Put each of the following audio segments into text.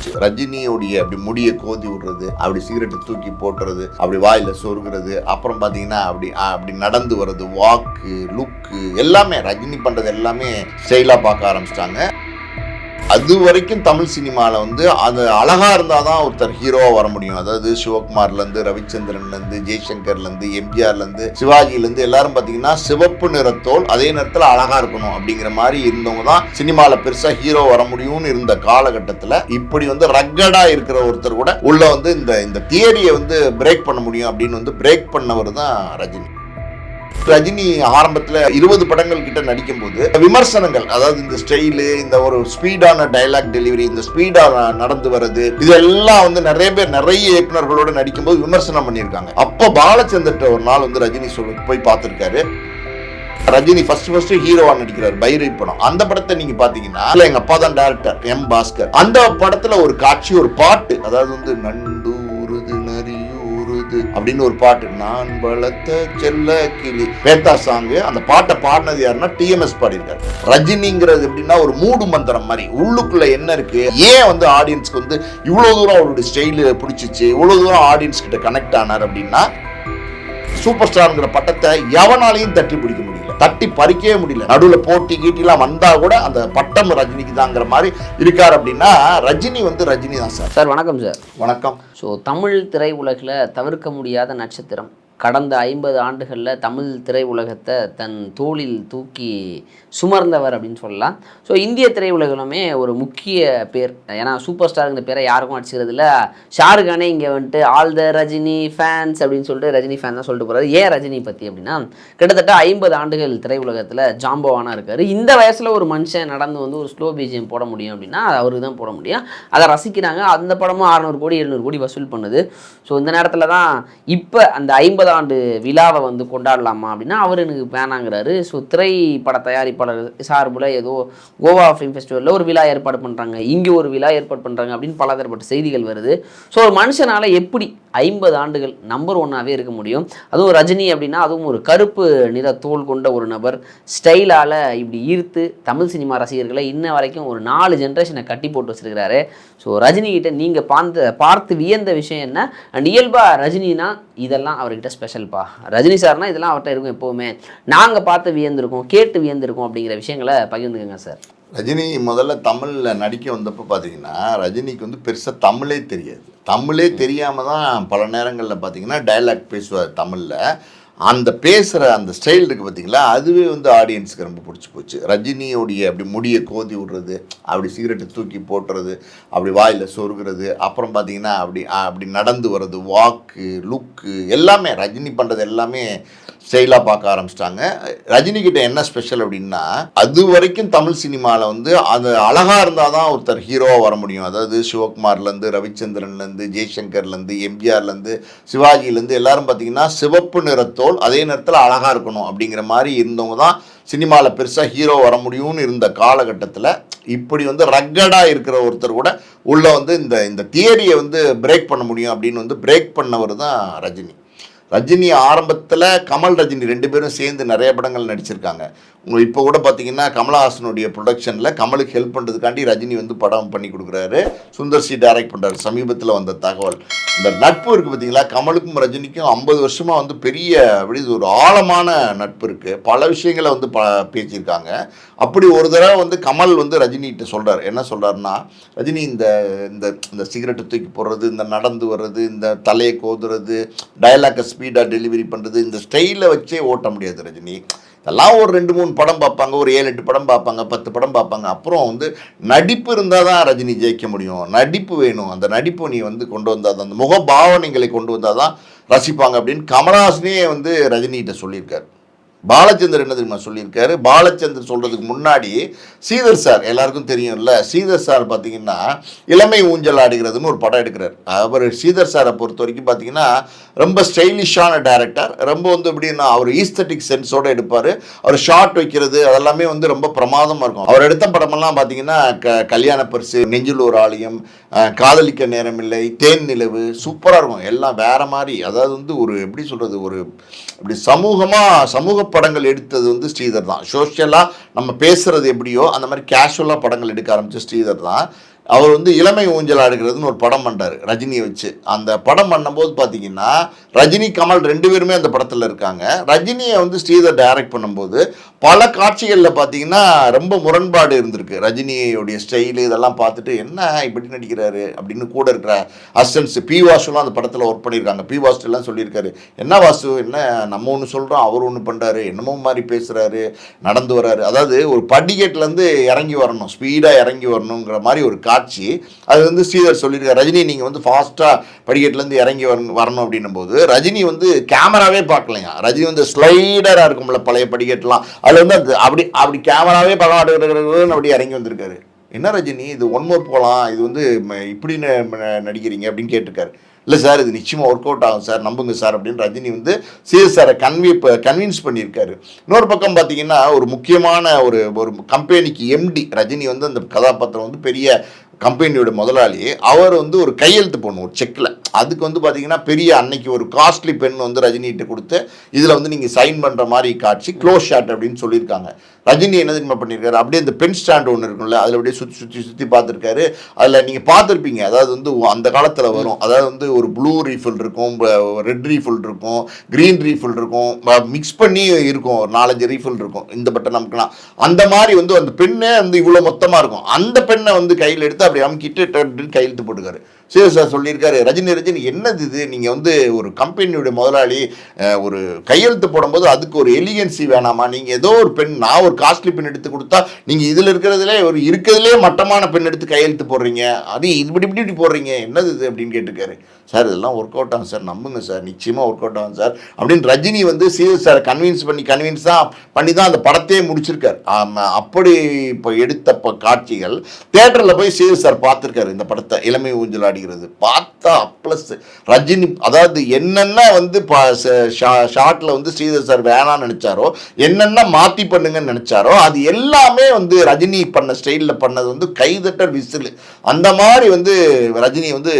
போச்சு அப்படி முடியை கோதி விடுறது அப்படி சிகரெட்டு தூக்கி போட்டுறது அப்படி வாயில சொருகிறது அப்புறம் பார்த்தீங்கன்னா அப்படி அப்படி நடந்து வர்றது வாக்கு லுக்கு எல்லாமே ரஜினி பண்ணுறது எல்லாமே ஸ்டைலாக பார்க்க ஆரம்பிச்சிட்டாங்க. அது வரைக்கும் தமிழ் சினிமாவில் வந்து அது அழகாக இருந்தால் தான் ஒருத்தர் ஹீரோவாக வர முடியும். அதாவது சிவகுமார்லேருந்து ரவிச்சந்திரன்லேருந்து ஜெய்சங்கர்லேருந்து எம்ஜிஆர்லேருந்து சிவாஜிலேருந்து எல்லாரும் பார்த்தீங்கன்னா சிவப்பு நிறத்தோல் அதே நேரத்தில் அழகாக இருக்கணும் அப்படிங்கிற மாதிரி இருந்தவங்க தான் சினிமாவில் பெருசாக ஹீரோ வர முடியும்னு இருந்த காலகட்டத்தில் இப்படி வந்து ரக்கடாக இருக்கிற ஒருத்தர் கூட உள்ளே வந்து இந்த இந்த தியரியை வந்து பிரேக் பண்ண முடியும் அப்படின்னு வந்து பிரேக் பண்ணவர் தான் ரஜினி. ரஜினி ஆரம்பத்தில் இருபது படங்கள் கிட்ட நடிக்கும்போது விமர்சனங்கள் அதாவது இந்த ஸ்டைலு இந்த ஒரு ஸ்பீடான டைலாக் டெலிவரி இந்த ஸ்பீடாக நடந்து வர்றது இதெல்லாம் வந்து நிறைய பேர் நிறைய இயக்குனர்களோட நடிக்கும்போது விமர்சனம் பண்ணியிருக்காங்க. அப்போ பாலச்சந்தர்ட்ட ஒரு நாள் வந்து ரஜினி சொல்ல போய் பார்த்துருக்காரு. ரஜினி ஃபர்ஸ்ட் ஃபர்ஸ்ட் ஹீரோவா நடிக்கிறார் பைரவி படம். அந்த படத்தை நீங்க பாத்தீங்கன்னா எங்க அப்பா தான் டேரக்டர் எம் பாஸ்கர். அந்த படத்துல ஒரு காட்சி ஒரு பாட்டு அதாவது வந்து நண்டூருது நரியூருது அப்படின்னு ஒரு பாட்டு நான் வளர்த்த செல்ல கிளி. பேத்தா சாங் அந்த பாட்டை பாடினது யாருன்னா டிஎம்எஸ் பாடியிருக்காரு. ரஜினிங்கிறது எப்படின்னா ஒரு மூடு மந்திரம் மாதிரி. உள்ளுக்குள்ள என்ன இருக்கு? ஏன் வந்து ஆடியன்ஸ்க்கு வந்து இவ்வளோ தூரம் அவருடைய ஸ்டைலு பிடிச்சிச்சு? இவ்வளோ தூரம் ஆடியன்ஸ் கிட்ட கனெக்ட் ஆனார் அப்படின்னா சூப்பர் ஸ்டார்ங்கிற பட்டத்தை எவனாலையும் தட்டி பிடிக்க முடியும் தட்டி பறிக்கவே முடியல. நடுவுல போட்டி கீட்டிலாம் வந்தா கூட அந்த பட்டம் ரஜினிக்கு தாங்கிற மாதிரி இருக்கார் அப்படின்னா ரஜினி வந்து ரஜினி தான் சார். சார் வணக்கம் சார். வணக்கம். ஸோ தமிழ் திரையுலகில் தவிர்க்க முடியாத நட்சத்திரம் கடந்த ஐம்பது ஆண்டுகளில் தமிழ் திரையுலகத்தை தன் தோளில் தூக்கி சுமர்ந்தவர் அப்படின்னு சொல்லலாம். ஸோ இந்திய திரையுலகமே ஒரு முக்கிய பேர். ஏன்னா சூப்பர் ஸ்டாருங்கிற பேரை யாருக்கும் அடிச்சுக்கிறது இல்லை ஷாருக்கானே இங்கே வந்துட்டு ஆல் த ரஜினி ஃபேன்ஸ் அப்படின்னு சொல்லிட்டு ரஜினி ஃபேன் தான் சொல்லிட்டு போகிறாரு ஏன் ரஜினி பற்றி அப்படின்னா கிட்டத்தட்ட ஐம்பது ஆண்டுகள் திரையுலகத்தில் ஜாம்பவானாக இருக்கார். இந்த வயசில் ஒரு மனுஷன் நடந்து வந்து ஒரு ஸ்லோ பிஜிஎம் போட முடியும் அப்படின்னா அது அவருக்கு தான் போட முடியும். அதை ரசிக்கிறாங்க. அந்த படமும் அறநூறு கோடி எழுநூறு கோடி வசூல் பண்ணுது. ஸோ இந்த நேரத்தில் தான் இப்போ அந்த ஐம்பது ஆண்டு விழாவை வந்து கொண்டாடலாமா அப்படின்னா அவர் எனக்கு வேணாங்கிறாரு. ஸோ திரைப்பட தயாரிப்பாளர் சார்பில் ஏதோ கோவா ஃபிலிம் ஃபெஸ்டிவலில் ஒரு விழா ஏற்பாடு பண்ணுறாங்க இங்கே ஒரு விழா ஏற்பாடு பண்ணுறாங்க அப்படின்னு பலதரப்பட்ட செய்திகள் வருது. ஸோ ஒரு மனுஷனால் எப்படி ஐம்பது ஆண்டுகள் நம்பர் ஒன்னாவே இருக்க முடியும்? அதுவும் ரஜினி அப்படின்னா அதுவும் ஒரு கருப்பு நிற தோல் கொண்ட ஒரு நபர். ஸ்டைலால் இப்படி ஈர்த்து தமிழ் சினிமா ரசிகர்களை இன்ன வரைக்கும் ஒரு நாலு ஜென்ரேஷனை கட்டி போட்டு வச்சிருக்கிறாரு. ஸோ ரஜினிகிட்ட நீங்கள் பார்த்து பார்த்து வியந்த விஷயம் என்ன? அண்ட் இயல்பாக ரஜினினா இதெல்லாம் அவர்கிட்ட ஸ்பெஷல்ப்பா ரஜினி சார்னா இதெல்லாம் அவர்கிட்ட இருக்கும் எப்போவுமே. நாங்கள் பார்த்து வியந்திருக்கோம் கேட்டு வியந்திருக்கோம் அப்படிங்கிற விஷயங்களை பகிர்ந்துக்கங்க சார். ரஜினி முதல்ல தமிழில் நடிக்க வந்தப்போ பார்த்தீங்கன்னா ரஜினிக்கு வந்து பெருசாக தமிழே தெரியாது. தமிழே தெரியாமல் தான் பல நேரங்களில் பார்த்தீங்கன்னா டைலாக் பேசுவார் தமிழில். அந்த பேசுகிற அந்த ஸ்டைல் இருக்குது பார்த்தீங்களா அதுவே வந்து ஆடியன்ஸுக்கு ரொம்ப பிடிச்சி போச்சு. ரஜினியோடைய அப்படி முடியை கோதி விடுறது அப்படி சிகரெட்டை தூக்கி போட்டுறது அப்படி வாயில் சொருகிறது அப்புறம் பார்த்தீங்கன்னா அப்படி அப்படி நடந்து வர்றது வாக்கு லுக்கு எல்லாமே ரஜினி பண்ணுறது எல்லாமே ஸ்டைலாக பார்க்க ஆரம்பிச்சிட்டாங்க. ரஜினி கிட்ட என்ன ஸ்பெஷல் அப்படின்னா அது வரைக்கும் தமிழ் சினிமாவில் வந்து அது அழகாக இருந்தால் தான் ஒருத்தர் ஹீரோவாக வர முடியும். அதாவது சிவகுமார்லேருந்து ரவிச்சந்திரன்லேருந்து ஜெய்சங்கர்லேருந்து எம்ஜிஆர்லேருந்து சிவாஜிலேருந்து எல்லாரும் பார்த்தீங்கன்னா சிவப்பு நிறத்தோல் அதே நேரத்தில் அழகாக இருக்கணும் அப்படிங்கிற மாதிரி இருந்தவங்க தான் சினிமாவில் பெருசாக ஹீரோ வர முடியும்னு இருந்த காலகட்டத்தில் இப்படி வந்து ரக்கடாக இருக்கிற ஒருத்தர் கூட உள்ளே வந்து இந்த இந்த தியரியை வந்து பிரேக் பண்ண முடியும் அப்படின்னு வந்து பிரேக் பண்ணவர் தான் ரஜினி. ரஜினி ஆரம்பத்தில் கமல் ரஜினி ரெண்டு பேரும் சேர்ந்து நிறைய படங்கள் நடிச்சிருக்காங்க. உங்களுக்கு இப்போ கூட பார்த்தீங்கன்னா கமலஹாசனுடைய ப்ரொடக்ஷனில் கமலுக்கு ஹெல்ப் பண்ணுறதுக்காண்டி ரஜினி வந்து படம் பண்ணி கொடுக்குறாரு. சுந்தர் சி டைரக்ட் பண்ணுறாரு சமீபத்தில் வந்த தகவல். இந்த நட்பு இருக்குது பார்த்தீங்களா கமலுக்கும் ரஜினிக்கும் ஐம்பது வருஷமாக வந்து பெரிய அப்படி ஒரு ஆழமான நட்பு இருக்குது பல விஷயங்களை வந்து ப பேசியிருக்காங்க. அப்படி ஒரு தடவை வந்து கமல் வந்து ரஜினிகிட்ட சொல்கிறார் என்ன சொல்கிறாருன்னா ரஜினி இந்த இந்த இந்த சிகரெட்டு தூக்கி போடுறது இந்த நடந்து வர்றது இந்த தலையை கோதுறது டயலாக்கஸ் ஸ்பீடாக டெலிவரி பண்ணுறது இந்த ஸ்டைலை வச்சே ஓட்ட முடியாது ரஜினி. இதெல்லாம் ஒரு ரெண்டு மூணு படம் பார்ப்பாங்க ஒரு ஏழு எட்டு படம் பார்ப்பாங்க பத்து படம் பார்ப்பாங்க. அப்புறம் வந்து நடிப்பு இருந்தால் தான் ரஜினி ஜெயிக்க முடியும். நடிப்பு வேணும். அந்த நடிப்பு நீ வந்து கொண்டு வந்தால் தான் அந்த முக பாவனைகளை கொண்டு வந்தால் தான் ரசிப்பாங்க அப்படின்னு கமலஹாசனே வந்து ரஜினிகிட்ட சொல்லியிருக்காரு. பாலச்சந்தர் என்ன தெரியுமா சொல்லியிருக்காரு? பாலச்சந்தர் சொல்றதுக்கு முன்னாடி சீதர் சார் எல்லாருக்கும் தெரியும்ல சீதர் சார் பார்த்தீங்கன்னா இளமை ஊஞ்சல் ஆடுகிறதுன்னு ஒரு படம் எடுக்கிறார். அவர் சீதர் சாரை பொறுத்த வரைக்கும் பார்த்தீங்கன்னா ரொம்ப ஸ்டைலிஷான டேரக்டர். ரொம்ப வந்து எப்படின்னா அவர் ஈஸ்தட்டிக் சென்ஸோட எடுப்பார். அவர் ஷார்ட் வைக்கிறது அதெல்லாமே வந்து ரொம்ப பிரமாதமாக இருக்கும். அவர் எடுத்த படமெல்லாம் பார்த்தீங்கன்னா க கல்யாண பரிசு நெஞ்சில் ஒரு ஆலயம் அஹ், காதலிக்க நேரமில்லை தேன் நிலவு சூப்பராக இருக்கும். எல்லாம் வேற மாதிரி அதாவது வந்து ஒரு எப்படி சொல்றது ஒரு இப்படி சமூகமாக சமூக படங்கள் எடுத்தது வந்து ஸ்ரீதர் தான். சோஷியலாக நம்ம பேசுறது எப்படியோ அந்த மாதிரி கேஷுவலாக படங்கள் எடுக்க ஆரம்பிச்ச ஸ்ரீதர் தான். அவர் வந்து இளமை ஊஞ்சல் ஆடுகிறதுன்னு ஒரு படம் பண்ணுறாரு ரஜினியை வச்சு. அந்த படம் பண்ணும்போது பார்த்தீங்கன்னா ரஜினி கமல் ரெண்டு பேருமே அந்த படத்தில் இருக்காங்க. ரஜினியை வந்து ஸ்ரீதர் டைரக்ட் பண்ணும்போது பல காட்சிகளில் பார்த்தீங்கன்னா ரொம்ப முரண்பாடு இருந்திருக்கு. ரஜினியோடைய ஸ்டைலு இதெல்லாம் பார்த்துட்டு என்ன இப்படி நடிக்கிறாரு? அப்படின்னு கூட இருக்கிற அசிஸ்டன்ஸ் பி வாசுலாம் அந்த படத்தில் ஒர்க் பண்ணியிருக்காங்க. பி வாசு எல்லாம் சொல்லியிருக்காரு. என்ன வாசு என்ன? நம்ம ஒன்று சொல்கிறோம் அவர் ஒன்று பண்ணுறாரு என்னமோ மாதிரி பேசுகிறாரு நடந்து வர்றாரு. அதாவது ஒரு படிக்கட்டிலேருந்து இறங்கி வரணும் ஸ்பீடாக இறங்கி வரணுங்கிற மாதிரி ஒரு காட்சி அது வந்து ஸ்ரீதர் சொல்லியிருக்காரு ரஜினி நீங்கள் வந்து ஃபாஸ்ட்டாக படிக்கட்டுலேருந்து இறங்கி வரணும் வரணும் அப்படின்னும் போது ரஜினி வந்து கேமராவே பார்க்கலையா? ரஜினி வந்து ஸ்லைடராக இருக்கும்ல பழைய படிக்கட்டுலாம். அதில் வந்து அது அப்படி அப்படி கேமராவே படம் மாட்டேங்கிறது அப்படி இறங்கி வந்திருக்காரு. என்ன ரஜினி இது ஒன்மோர் போகலாம் இது வந்து இப்படி நடிக்கிறீங்க அப்படின்னு கேட்டிருக்காரு. இல்லை சார் இது நிச்சயமாக ஒர்க் அவுட் ஆகும் சார் நம்புங்க சார் அப்படின்னு ரஜினி வந்து சிஎஸ் சாரை கன்வி கன்வின்ஸ் பண்ணியிருக்காரு. இன்னொரு பக்கம் பார்த்தீங்கன்னா ஒரு முக்கியமான ஒரு ஒரு கம்பெனிக்கு எம்டி ரஜினி வந்து அந்த கதாபாத்திரம் வந்து பெரிய கம்பெனியோட முதலாளி அவர் வந்து ஒரு கையெழுத்து போடணும் ஒரு செக்கில் அதுக்கு வந்து பார்த்தீங்கன்னா பெரிய அன்னைக்கு ஒரு காஸ்ட்லி பெண் வந்து ரஜினிகிட்ட கொடுத்து இதில் வந்து நீங்கள் சைன் பண்ணுற மாதிரி காட்சி க்ளோஸ் ஷாட் அப்படின்னு சொல்லியிருக்காங்க. ரஜினி என்ன தெரியுமா பண்ணியிருக்காரு அப்படியே இந்த பென் ஸ்டாண்ட் ஒன்று இருக்கும்ல அதில் அப்படியே சுற்றி சுற்றி சுற்றி பார்த்துருக்காரு. அதில் நீங்கள் பார்த்துருப்பீங்க அதாவது வந்து அந்த காலத்தில் வரும். அதாவது வந்து ஒரு ப்ளூ ரீஃபில் இருக்கும் ரெட் ரீஃபில் இருக்கும் க்ரீன் ரீஃபில் இருக்கும் மிக்ஸ் பண்ணி இருக்கும் ஒரு நாலஞ்சு ரீஃபில் இருக்கும் இந்த பட்டன் நமக்குலாம் அந்த மாதிரி வந்து அந்த பெண்ணே வந்து இவ்வளோ மொத்தமாக இருக்கும். அந்த பெண்ணை வந்து கையில் எடுத்து அப்படி அமுக்கிட்டு கையெழுத்து போட்டுக்காரு. சிவ சார் சொல்லியிருக்காரு ரஜினி ரஜினி என்னது இது? நீங்கள் வந்து ஒரு கம்பெனியுடைய முதலாளி ஒரு கையெழுத்து போடும்போது அதுக்கு ஒரு எலிகன்சி வேணாமா? நீங்கள் ஏதோ ஒரு பெண் நான் ஒரு காஸ்ட்லி பெண் எடுத்து கொடுத்தா நீங்கள் இதில் இருக்கிறதுல ஒரு இருக்கிறதுலே மட்டமான பெண் எடுத்து கையெழுத்து போடுறீங்க. அது இப்படி இப்படி இப்படி போடுறீங்க. என்னது இது அப்படின்னு கேட்டிருக்காரு. சார் இதெல்லாம் ஒர்க் அவுட் ஆகும் சார். நம்புங்க சார். நிச்சயமாக ஒர்க் அவுட் ஆகும் சார். அப்படின்னு ரஜினி வந்து சீரியஸ் சார் கன்வின்ஸ் பண்ணி கன்வின்ஸ் தான் பண்ணி தான் அந்த படத்தையே முடிச்சிருக்காரு. ஆமாம் அப்படி இப்போ எடுத்த ப- காட்சிகள் தேட்டரில் போய் சீரியஸ் சார் பார்த்துருக்காரு இந்த படத்தை. இளமை ஊஞ்சல் ஆடுகிறது பார்த்தா ப்ளஸ் ரஜினி அதாவது என்னென்ன வந்து ஷார்ட்டில் வந்து ஸ்ரீதர் சார் வேணான்னு நினச்சாரோ என்னென்ன மாற்றி பண்ணுங்கன்னு நினச்சாரு அது எல்லாமே வந்து ரஜினி பண்ண ஸ்டைலில் பண்ணது வந்து கைதட்டல் விசில். அந்த மாதிரி வந்து ரஜினி வந்து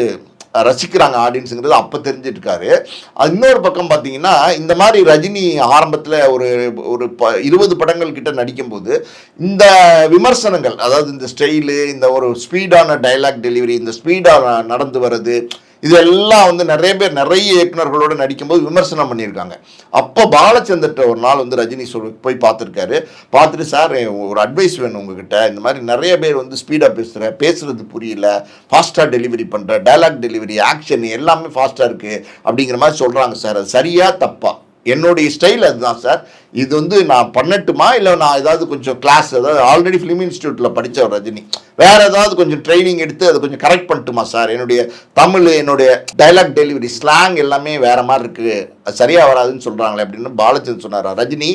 ரசிக்கிறாங்க ஆடியன்ஸுங்கிறது அப்போ தெரிஞ்சிட்ருக்காரு. அது இன்னொரு பக்கம் பார்த்தீங்கன்னா இந்த மாதிரி ரஜினி ஆரம்பத்தில் ஒரு ஒரு ப இருபது படங்கள் கிட்ட நடிக்கும்போது இந்த விமர்சனங்கள் அதாவது இந்த ஸ்டைலு இந்த ஒரு ஸ்பீடான டைலாக் டெலிவரி இந்த ஸ்பீடாக நடந்து வர்றது இதெல்லாம் வந்து நிறைய பேர் நிறைய இயக்குனர்களோட நடிக்கும்போது விமர்சனம் பண்ணியிருக்காங்க. அப்போ பாலச்சந்திர ஒரு நாள் வந்து ரஜினி சொல் போய் பார்த்துருக்காரு. பார்த்துட்டு சார் ஒரு அட்வைஸ் வேணும் உங்ககிட்ட. இந்த மாதிரி நிறைய பேர் வந்து ஸ்பீடாக பேசுகிற பேசுகிறது புரியல. ஃபாஸ்ட்டாக டெலிவரி பண்ணுற டைலாக் டெலிவரி ஆக்ஷன் எல்லாமே ஃபாஸ்ட்டாக இருக்குது அப்படிங்கிற மாதிரி சொல்கிறாங்க சார். அது சரியாக தப்பா? என்னுடைய ஸ்டைல் அதுதான் சார் இது வந்து நான் பண்ணட்டுமா? இல்லை நான் ஏதாவது கொஞ்சம் கிளாஸ் அதாவது ஆல்ரெடி ஃபிலிம் இன்ஸ்டியூட்டில் படித்தவர் ரஜினி. வேற ஏதாவது கொஞ்சம் ட்ரைனிங் எடுத்து அதை கொஞ்சம் கரெக்ட் பண்ணட்டுமா சார் என்னுடைய தமிழ் என்னுடைய டைலாக் டெலிவரி ஸ்லாங் எல்லாமே வேற மாதிரி இருக்கு. அது வராதுன்னு சொல்கிறாங்களே அப்படின்னு பாலச்சந்திரன் சொன்னாரா. ரஜினி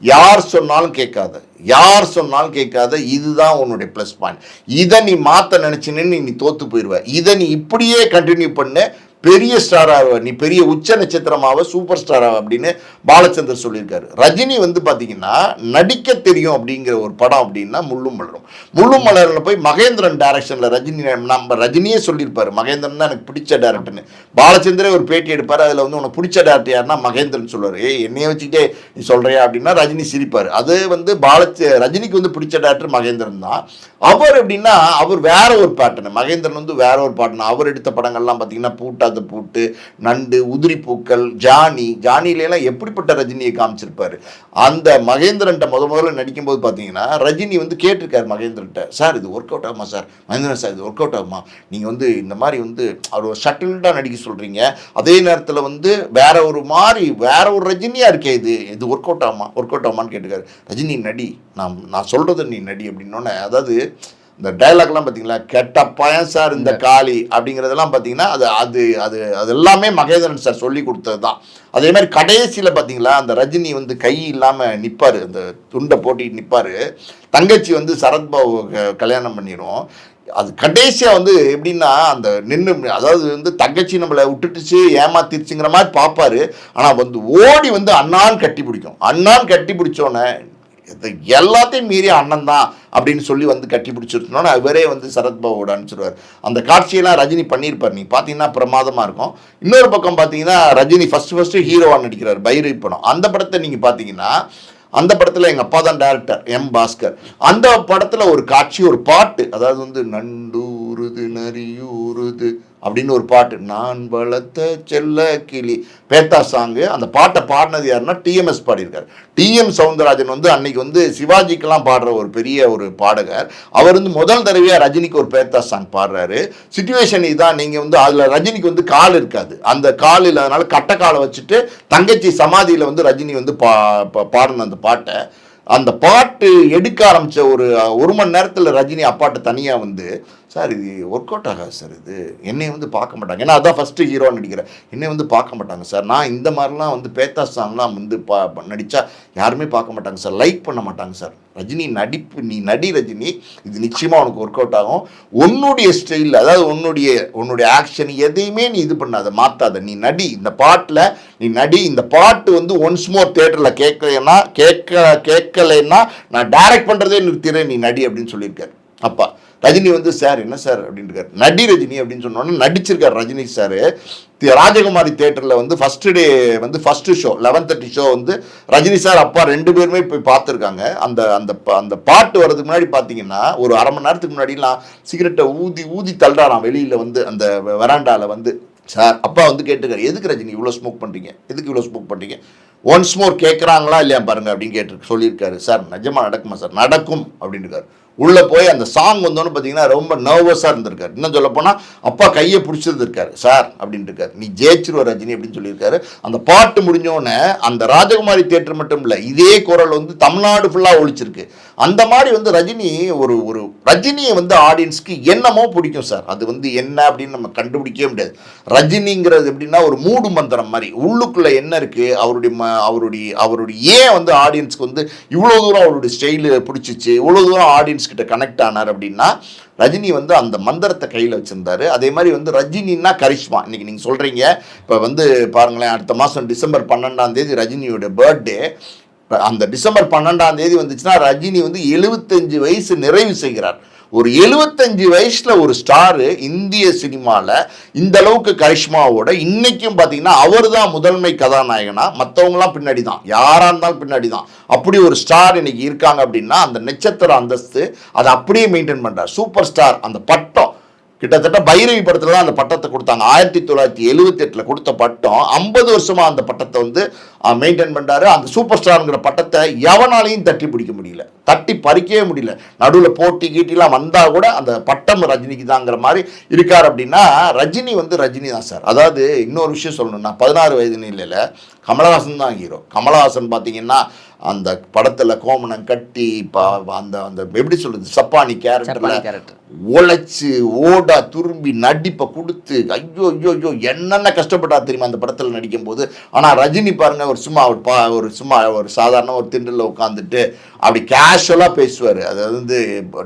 யார் சொன்னாலும் கேட்காத. யார் சொன்னாலும் கேட்காத. இதுதான் உன்னுடைய ப்ளஸ் பாயிண்ட் இதை நீ மாற்ற நினச்சின்னு நீ தோற்று போயிடுவ. இதை நீ இப்படியே கண்டினியூ பண்ணு. பெரிய ஸ்டாராக நீ பெரிய உச்ச நட்சத்திரமாக சூப்பர் ஸ்டாராக அப்படின்னு பாலச்சந்தர் சொல்லியிருக்காரு. ரஜினி வந்து பார்த்தீங்கன்னா நடிக்க தெரியும் அப்படிங்கிற ஒரு படம் அப்படின்னா முள்ளும் மலரும். முள்ளும் மலரில் போய் மகேந்திரன் டைரக்ஷனில் ரஜினி நம்ம ரஜினியே சொல்லியிருப்பார். மகேந்திரன் தான் எனக்கு பிடிச்ச டேரக்டர்னு பாலச்சந்திரே ஒரு பேட்டி எடுப்பார். அதில் வந்து உனக்கு பிடிச்ச டேரக்டர் யாருன்னா மகேந்திரன் சொல்லுவார். ஏய் என்னைய வச்சுக்கிட்டே நீ சொல்கிறியா அப்படின்னா ரஜினி சிரிப்பார். அது வந்து பாலச்ச ரஜினிக்கு வந்து பிடிச்ச டேரக்டர் மகேந்திரன் தான். அவர் எப்படின்னா அவர் வேற ஒரு பேட்டர்னு மகேந்திரன் வந்து வேற ஒரு பாட்டன் அவர் எடுத்த படங்கள்லாம் பார்த்தீங்கன்னா பூட்டா பூட்டாத பூட்டு நண்டு உதிரிப்பூக்கள் ஜானி ஜானிலாம் எப்படிப்பட்ட ரஜினியை காமிச்சிருப்பாரு? அந்த மகேந்திரன்ட்ட முத முதல்ல நடிக்கும்போது பார்த்தீங்கன்னா ரஜினி வந்து கேட்டிருக்காரு மகேந்திரன்ட்ட சார் இது ஒர்க் அவுட் ஆகுமா சார்? மகேந்திரன் சார் இது ஒர்க் அவுட் ஆகுமா? நீங்கள் வந்து இந்த மாதிரி வந்து அவர் ஒரு ஷட்டில்டாக நடிக்க சொல்கிறீங்க அதே நேரத்தில் வந்து வேற ஒரு மாதிரி வேற ஒரு ரஜினியாக இருக்கே இது. இது ஒர்க் அவுட் ஆகுமா? ஒர்க் அவுட் ஆகுமான்னு கேட்டுக்காரு ரஜினி நடி நான் நான் சொல்கிறது நீ நடி அப்படின்னோடனே அதாவது இந்த டைலாக்லாம் பார்த்தீங்களா கெட்ட பையன் சார் இந்த காளி அப்படிங்கிறதெல்லாம் பார்த்தீங்கன்னா அது அது அது அது எல்லாமே மகேந்திரன் சார் சொல்லி கொடுத்தது தான் அதே மாதிரி கடைசியில் பார்த்தீங்களா அந்த ரஜினி வந்து கை இல்லாமல் நிற்பார் அந்த துண்டை போட்டிட்டு நிற்பார் தங்கச்சி வந்து சரத்பாபு கல்யாணம் பண்ணிடும் அது கடைசியாக வந்து எப்படின்னா அந்த நின்று அதாவது வந்து தங்கச்சி நம்மளை விட்டுட்டுச்சு ஏமாத்திருச்சுங்கிற மாதிரி பார்ப்பாரு ஆனால் வந்து ஓடி வந்து அண்ணான்னு கட்டி பிடிக்கும். அண்ணான்னு கட்டி பிடிச்சோன்னே இது எல்லாத்தையும் மீறி அண்ணன் தான் அப்படின்னு சொல்லி வந்து கட்டி பிடிச்சிருந்தோன்னா அவரே வந்து சரத்பாபுவோட அனுப்பிச்சிடுவார் அந்த காட்சியெல்லாம் ரஜினி பண்ணியிருப்பார். நீ பார்த்தீங்கன்னா பிரமாதமாக இருக்கும். இன்னொரு பக்கம் பார்த்தீங்கன்னா ரஜினி ஃபஸ்ட்டு ஃபஸ்ட்டு ஹீரோவாக நடிக்கிறார் பைரவி படம். அந்த படத்தை நீங்கள் பார்த்தீங்கன்னா அந்த படத்தில் எங்கள் அப்பா தான் டேரக்டர் எம் பாஸ்கர். அந்த படத்தில் ஒரு காட்சி ஒரு பாட்டு அதாவது வந்து நண்டு ஊறுது நரியூறுது அப்படின்னு ஒரு பாட்டு நான் வளர்த்த செல்ல கிளி. பேத்தா சாங்கு அந்த பாட்டை பாடினது யாருன்னா டிஎம்எஸ் பாடியிருக்காரு. டிஎம் சவுந்தரராஜன் வந்து அன்னைக்கு வந்து சிவாஜிக்கெல்லாம் பாடுற ஒரு பெரிய ஒரு பாடகர். அவர் வந்து முதல் தடவையாக ரஜினிக்கு ஒரு பேத்தா சாங் பாடுறாரு. சுச்சுவேஷன் இதான் நீங்கள் வந்து அதில் ரஜினிக்கு வந்து கால் இருக்காது. அந்த கால் இல்லாதனால கட்டை காலை வச்சுட்டு தங்கச்சி சமாதியில் வந்து ரஜினி வந்து பா பா- பாடின அந்த பாட்டை அந்த பாட்டு எடுக்க ஆரம்பித்த ஒரு ஒரு மணி நேரத்தில் ரஜினி அப்பாட்ட தனியாக வந்து சார் இது ஒர்க் அவுட் ஆகாது சார் இது. என்னை வந்து பார்க்க மாட்டாங்க. ஏன்னா அதான் ஃபஸ்ட்டு ஹீரோ நடிக்கிறேன் என்னை வந்து பார்க்க மாட்டாங்க சார். நான் இந்த மாதிரிலாம் வந்து பேத்தா சாங்லாம் வந்து பா நடித்தா யாருமே பார்க்க மாட்டாங்க சார். லைக் பண்ண மாட்டாங்க சார். ரஜினி நடிப்பு நீ நடி ரஜினி இது நிச்சயமாக உனக்கு ஒர்க் அவுட் ஆகும். உன்னுடைய ஸ்டைல் அதாவது உன்னுடைய உன்னுடைய ஆக்ஷன் எதையுமே நீ இது பண்ணாத மாற்றாத நீ நடி இந்த பாட்டில் நீ நடி இந்த பாட்டு வந்து ஒன்ஸ் மோர் தேட்டரில் கேட்கலைன்னா கேட்க கேட்கலைன்னா நான் டைரக்ட் பண்ணுறதே நிறுத்திடுறேன் நீ நடி அப்படின்னு சொல்லியிருக்காரு. அப்பா ரஜினி வந்து சார் என்ன சார்? அப்படின்ட்டு நடி ரஜினி அப்படின்னு சொன்னோன்னா நடிச்சிருக்கார் ரஜினி சார். ராஜகுமாரி தேட்டரில் வந்து ஃபஸ்ட்டு டே வந்து first show eleven thirty show வந்து ரஜினி சார் அப்பா ரெண்டு பேருமே போய் பார்த்துருக்காங்க. அந்த அந்த அந்த பாட்டு வர்றதுக்கு முன்னாடி பார்த்தீங்கன்னா ஒரு அரை மணி நேரத்துக்கு முன்னாடிலாம் சிகரெட்டை ஊதி ஊதி தள்ளுறான் வெளியில் வந்து அந்த வராண்டாவில் வந்து சார் அப்பா வந்து கேட்டுக்காரு எதுக்கு ரஜினி இவ்வளோ ஸ்மோக் பண்ணுறீங்க எதுக்கு இவ்வளோ ஸ்மோக் பண்ணுறீங்க ஒன்ஸ் மோர் கேட்குறாங்களா இல்லையா பாருங்க அப்படின்னு கேட்டு சொல்லியிருக்காரு. சார் நிஜமா நடக்குமா சார்? நடக்கும் அப்படின்னு இருக்காரு உள்ளே போய் அந்த சாங் வந்தோன்னு பார்த்தீங்கன்னா ரொம்ப நர்வஸாக இருந்திருக்காரு. இன்னும் சொல்ல போனால் அப்பா கையை பிடிச்சிருந்துருக்காரு. சார் அப்படின்ட்டு இருக்காரு. நீ ஜெயிச்சிருவ ரஜினி அப்படின்னு சொல்லியிருக்காரு. அந்த பாட்டு முடிஞ்சோடனே அந்த ராஜகுமாரி தேட்டர் மட்டும் இல்லை இதே குரல் வந்து தமிழ்நாடு ஃபுல்லாக ஒழிச்சிருக்கு. அந்த மாதிரி வந்து ரஜினி ஒரு ஒரு ரஜினியை வந்து ஆடியன்ஸ்க்கு என்னமோ பிடிக்கும் சார். அது வந்து என்ன அப்படின்னு நம்ம கண்டுபிடிக்கவே முடியாது. ரஜினிங்கிறது எப்படின்னா ஒரு மூடு மந்திரம் மாதிரி. உள்ளுக்குள்ளே என்ன இருக்குது அவருடைய ம அவருடைய அவருடைய ஏன் வந்து ஆடியன்ஸ்க்கு வந்து இவ்வளோ தூரம் அவருடைய ஸ்டைலு பிடிச்சிச்சு? இவ்வளோ தூரம் ஆடியன்ஸ் கிட்ட கனெக்ட் ஆனார் அப்படின்னா ரஜினி வந்து அந்த மந்திரத்தை கையில் வச்சுருந்தாரு. அதே மாதிரி வந்து ரஜினின்னா கரிஷ்மா. இன்னைக்கு நீங்கள் சொல்கிறீங்க இப்போ வந்து பாருங்களேன் அடுத்த மாதம் டிசம்பர் பன்னெண்டாம் தேதி ரஜினியோட பர்த்டே அந்த டிசம்பர் பன்னெண்டாம் தேதி வந்துச்சுன்னா ரஜினி வந்து எழுபத்தஞ்சு வயசு நிறைவு செய்கிறார். ஒரு எழுபத்தஞ்சு வயசுல ஒரு ஸ்டாரு இந்திய சினிமாவில் இந்த அளவுக்கு கரிஷ்மாவோட இன்னைக்கும் பார்த்தீங்கன்னா அவர் தான் முதன்மை கதாநாயகனா மற்றவங்களாம் பின்னாடி தான் யாராக இருந்தாலும் பின்னாடி தான் அப்படி ஒரு ஸ்டார் இன்னைக்கு இருக்காங்க அப்படின்னா அந்த நட்சத்திர அந்தஸ்து அதை அப்படியே மெயின்டைன் பண்ணுறார் சூப்பர் ஸ்டார் அந்த பட்டம் கிட்டத்தட்ட பைரவி படத்தில் தான் அந்த பட்டத்தை கொடுத்தாங்க. ஆயிரத்தி தொள்ளாயிரத்தி எழுபத்தி எட்டில் கொடுத்த பட்டம் ஐம்பது வருஷமாக அந்த பட்டத்தை வந்து மெயின்டைன் பண்ணுறாரு அந்த சூப்பர் ஸ்டாருங்கிற பட்டத்தை எவனாலையும் தட்டி பிடிக்க முடியல. தட்டி பறிக்கவே முடியல. நடுவில் போட்டி கீட்டிலாம் வந்தால் கூட அந்த பட்டம் ரஜினிக்கு தாங்கிற மாதிரி இருக்கார் அப்படின்னா ரஜினி வந்து ரஜினி தான் சார். அதாவது இன்னொரு விஷயம் சொல்லணும்னா பதினாறு வயது நிலையில் கமலஹாசன் தான் ஹீரோ கமலஹாசன் பார்த்தீங்கன்னா அந்த படத்துல கோமணம் கட்டி அந்த அந்த எப்படி சொல்றது சப்பானி கேரக்டர்ல. உழைச்சு ஓடா துரும்பி நடிப்பை கொடுத்து ஐயோ ஐயோ ஐயோ என்னென்ன கஷ்டப்பட்டா தெரியுமா அந்த படத்தில் நடிக்கும்போது ஆனால் ரஜினி பாருங்க ஒரு சும்மா ஒரு பா ஒரு சும்மா ஒரு சாதாரண ஒரு திண்டலில் உட்காந்துட்டு அப்படி கேஷுவலாக பேசுவார். அது வந்து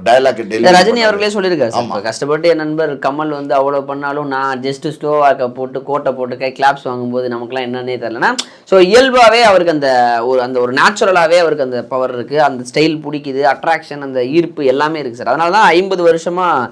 டைலாக் ரஜினி அவர்களே சொல்லியிருக்காரு சார். ஆமா. இப்ப கஷ்டப்பட்டு என் நண்பர் கமல் வந்து அவ்வளோ பண்ணாலும் நான் ஜஸ்ட் ஸ்லோவாக்க போட்டு கோட்டை போட்டு கை கிளாப்ஸ் வாங்கும்போது நமக்குலாம் என்னன்னே தெரியலனா ஸோ இயல்பாகவே அவருக்கு அந்த ஒரு அந்த ஒரு நேச்சுரலாகவே அவருக்கு அந்த பவர் இருக்குது அந்த ஸ்டைல் பிடிக்குது அட்ராக்ஷன் அந்த ஈர்ப்பு எல்லாமே இருக்குது சார். அதனால தான் ஐம்பது வருஷமாக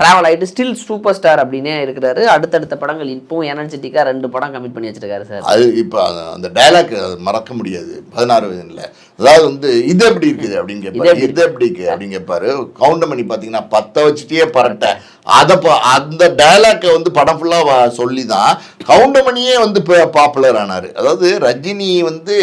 ட்ராவல் ஆகிட்டு ஸ்டில் சூப்பர் ஸ்டார் அப்படின்னே இருக்கிறாரு. அடுத்தடுத்த படங்கள் இப்பவும் எனர்ஜெட்டிக்காக ரெண்டு படம் கமிட் பண்ணி வச்சிருக்காரு சார். அது இப்போ அந்த டைலாக் மறக்க முடியாது. பதினாறு வயதுல. அதாவது வந்து இது எப்படி இருக்குது அப்படின்னு கேட்பாரு இது எப்படி இருக்கு அப்படின்னு கேட்பாரு கவுண்டமணி பார்த்தீங்கன்னா பத்த வச்சுட்டே பரட்ட. அதை அந்த டைலாக்கை வந்து படம் ஃபுல்லாக சொல்லி தான் கவுண்டமணியே வந்து பாப்புலர் ஆனார். அதாவது ரஜினி வந்து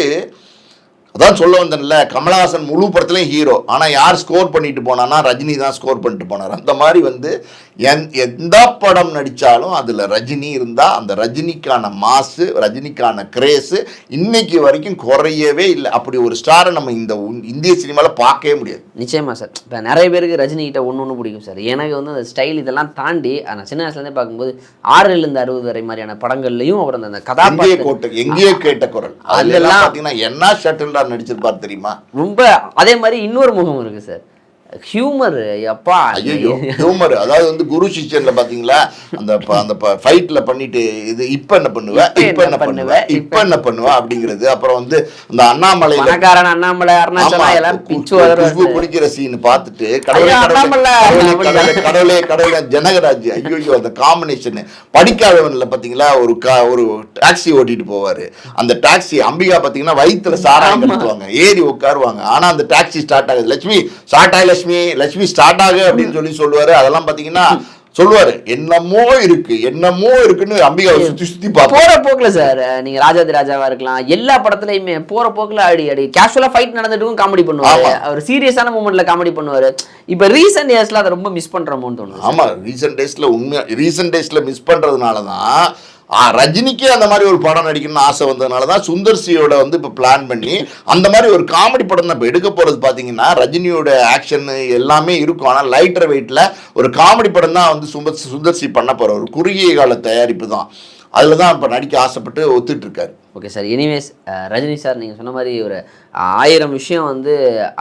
அதான் சொல்ல வந்தேன்ல கமலஹாசன் முழு படத்துலையும் ஹீரோ ஆனால் யார் ஸ்கோர் பண்ணிட்டு போனான்னா ரஜினி தான் ஸ்கோர் பண்ணிட்டு போனார். அந்த மாதிரி வந்து எந் எந்த படம் நடித்தாலும் அதில் ரஜினி இருந்தால் அந்த ரஜினிக்கான மாசு ரஜினிக்கான கிரேஸு இன்னைக்கு வரைக்கும் குறையவே இல்லை. அப்படி ஒரு ஸ்டாரை நம்ம இந்த இந்திய சினிமாவில் பார்க்கவே முடியாது. நிச்சயமா சார். இப்போ நிறைய பேருக்கு ரஜினி கிட்ட ஒன்று ஒன்று பிடிக்கும் சார். எனக்கு வந்து அந்த ஸ்டைல் இதெல்லாம் தாண்டி நான் சின்ன வயசுலேருந்தே பார்க்கும்போது ஆறிலிருந்து அறுபது வரை மாதிரியான படங்கள்லையும் அவர் அந்த எங்கேயே கதாபாத்திரம் கோட்டை எங்கேயே கேட்ட குரல். அதெல்லாம் பார்த்தீங்கன்னா என்ன ஷட்டில்டா நடிச்சிருப்பார் தெரியுமா? ரொம்ப அதே மாதிரி இன்னொரு முகம் இருக்கு சார். ஹியூமர் அப்பா ஐயோ ஹியூமர். அதாவது வந்து குரு சிஷ்யன்ல பாத்தீங்களா? அந்த அந்த ஃபைட்ல பண்ணிட்டு இது இப்ப என்ன பண்ணுவ? இப்ப என்ன பண்ணுவ? இப்ப என்ன பண்ணுவ? அப்படிங்கிறது. அப்புறம் வந்து அந்த அண்ணாமலையில பணக்காரன் அண்ணாமலை அருணாச்சலா ஆமா, எல்லாம் பிச்சு குஷ்பு பிடிக்கிற சீன் பார்த்துட்டு கடவுளே கடவுளே, அண்ணாமலை, கடவுளே, கடவுளே, ஜனகராஜ். ஐயோ அந்த காம்பினேஷன் படிக்காதவன்ல பாத்தீங்களா ஒரு ஒரு டாக்ஸி ஓட்டிட்டு போவாரு. அந்த டாக்ஸி அம்பிகா பாத்தீங்கன்னா வயித்துல சாராயம் கட்டுவாங்க ஏறி உட்காருவாங்க. ஆனா அந்த டாக்ஸி ஸ்டார்ட் ஆகுது. லட்சுமி ஸ்டார்ட் ஆகி லட்சுமி லட்சுமி ஸ்டார்ட் ஆகு அப்படின்னு சொல்லி சொல்லுவாரு. அதெல்லாம் பாத்தீங்கன்னா சொல்லுவாரு. என்னமோ இருக்கு என்னமோ இருக்குன்னு அம்பிகாவை சுத்தி சுத்தி போற போக்குல சார் நீங்க ராஜாதி ராஜாவா இருக்கலாம். எல்லா படத்துலயுமே போற போக்குல அடி அடி. கேஷுவலா ஃபைட் நடந்துட்டு காமெடி பண்ணுவாரு. அவர் சீரியஸான மூமெண்ட்ல காமெடி பண்ணுவாரு. இப்ப ரீசெண்ட் இயர்ஸ்ல அதை ரொம்ப மிஸ் பண்றோமோன்னு தோணுது ஆமா ரீசெண்ட் டேஸ்ல உண்மை ரீசெண்ட் டேஸ்ல மிஸ் பண்றதுனால தான் ரஜினிக்கே அந்த மாதிரி ஒரு படம் நடிக்கணும்னு ஆசை வந்ததுனால தான் சுந்தர் சியோட வந்து இப்போ பிளான் பண்ணி அந்த மாதிரி ஒரு காமெடி படம் தான் இப்போ எடுக்க போகிறது பார்த்தீங்கன்னா ரஜினியோட ஆக்ஷன் எல்லாமே இருக்கும். ஆனால் லைட்டர் வெயிட்டில் ஒரு காமெடி படம் தான் வந்து சுந்தர் சுந்தர் சி பண்ண போகிற ஒரு குறுகிய கால தயாரிப்பு தான். அதில் தான் இப்போ நடிக்க ஆசைப்பட்டு ஒத்துட்ருக்காரு okay sir anyways Rajini sir நீங்கள் சொன்ன மாதிரி ஒரு ஆயிரம் விஷயம் வந்து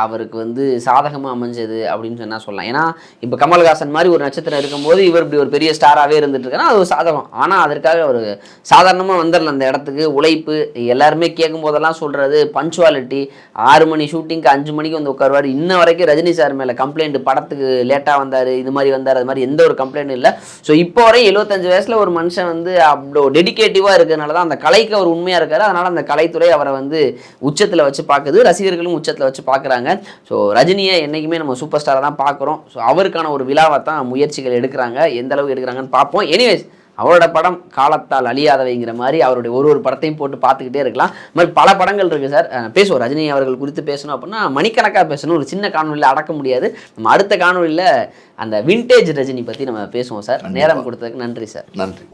அவருக்கு வந்து சாதகமாக அமைஞ்சது அப்படின்னு சொன்னால் சொல்லலாம். ஏன்னா இப்போ கமல்ஹாசன் மாதிரி ஒரு நட்சத்திரம் இருக்கும்போது இவர் இப்படி ஒரு பெரிய ஸ்டாராகவே இருந்துட்டுருக்காருன்னா அது ஒரு சாதகம். ஆனால் அதற்காக ஒரு சாதாரணமாக வந்துடல அந்த இடத்துக்கு. உழைப்பு எல்லாருமே கேட்கும் போதெல்லாம் சொல்கிறது பஞ்சுவாலிட்டி ஆறு மணி ஷூட்டிங்க்கு அஞ்சு மணிக்கு வந்து உட்காருவார். இன்ன வரைக்கும் ரஜினி சார் மேலே கம்ப்ளைண்ட் படத்துக்கு லேட்டாக வந்தார் இது மாதிரி வந்தார் அது மாதிரி எந்த ஒரு கம்ப்ளைண்ட்டும் இல்லை. ஸோ இப்போ வரை எழுபத்தஞ்சு வயசில் ஒரு மனுஷன் வந்து அவ்வளோ டெடிக்கேட்டிவாக இருக்கிறதுனால தான் அந்த கலைக்கு அவர் உண்மையாக இருக்காரு. அதனால் அந்த கலைத்துறை அவரை வந்து உச்சத்தில் வச்சு பார்க்குது ரசிகர்களும் உச்சத்தில் வச்சு பார்க்குறாங்க ஸோ ரஜினியை என்றைக்குமே நம்ம சூப்பர் ஸ்டாரை தான் பார்க்குறோம் ஸோ அவருக்கான ஒரு விழாவை தான் முயற்சிகள் எடுக்கிறாங்க. எந்த அளவுக்கு எடுக்கிறாங்கன்னு பார்ப்போம். எனிவேஸ் அவரோட படம் காலத்தால் அழியாதவைங்கிற மாதிரி அவருடைய ஒரு ஒரு படத்தையும் போட்டு பார்த்துக்கிட்டே இருக்கலாம். இது மாதிரி பல படங்கள் இருக்குது சார். பேசுவோம். ரஜினி அவர்கள் குறித்து பேசணும் அப்படின்னா மணிக்கணக்காக பேசணும். ஒரு சின்ன காணொலியில் அடக்க முடியாது. நம்ம அடுத்த காணொலியில் அந்த விண்டேஜ் ரஜினி பற்றி நம்ம பேசுவோம் சார். நேரம் கொடுத்ததுக்கு நன்றி சார். நன்றி.